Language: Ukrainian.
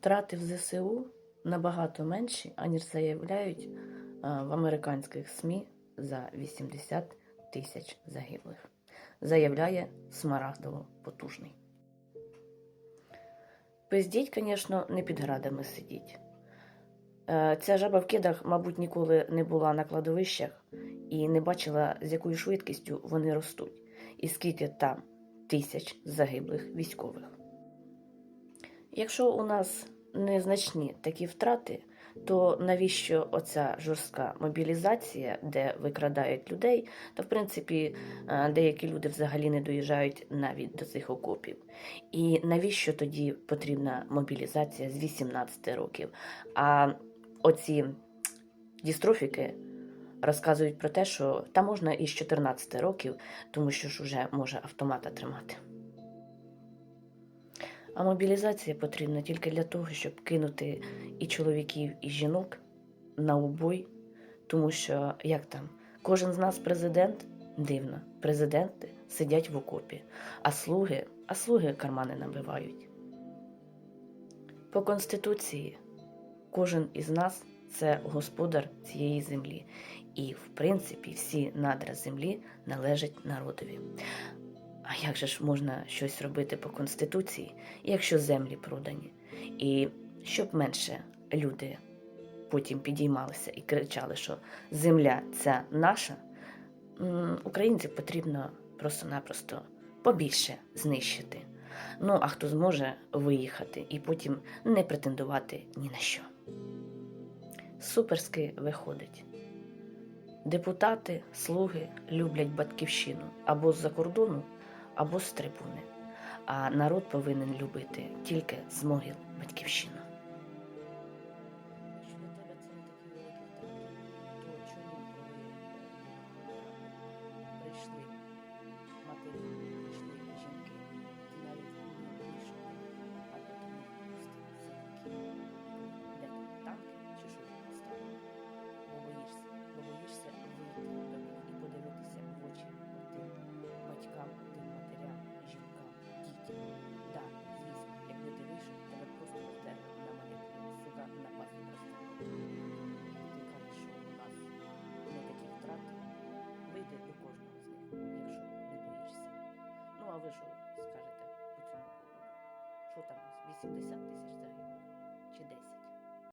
Втрати в ЗСУ набагато менші, аніж заявляють е, в американських СМІ за 80 тисяч загиблих. Заявляє Смарагдово потужний. Пиздіть, звісно, не під градами сидіть. Е, Ця жаба в кидах, мабуть, ніколи не була на кладовищах і не бачила, з якою швидкістю вони ростуть, і скільки там тисяч загиблих військових. Якщо у нас незначні такі втрати, то навіщо оця жорстка мобілізація, де викрадають людей, то в принципі е, деякі люди взагалі не доїжджають навіть до цих окопів. І навіщо тоді потрібна мобілізація з 18 років? А оці дістрофіки розказують про те, що та можна і з 14 років, тому що ж уже може автомата тримати. А мобілізація потрібна тільки для того, щоб кинути і чоловіків, і жінок на убой, тому що як там, кожен з нас президент? Дивно, президенти сидять в окопі, а слуги, а слуги кармани набивають. По конституції кожен із нас це господар цієї землі, і в принципі всі надра землі належать народові. А як же ж можна щось робити по конституції, якщо землі продані? І щоб менше люди потім підіймалися і кричали, що земля ця наша, українців потрібно просто-напросто побільше знищити. Ну, а хто зможе виїхати і потім не претендувати ні на що. Суперськи виходить. Депутати, слуги люблять батьківщину або з-за кордону, або з трибуни. А народ повинен любити тільки з могил батьківщину. Ви скажете по цьому поводу? Що там, 80 тисяч загиблих чи 10?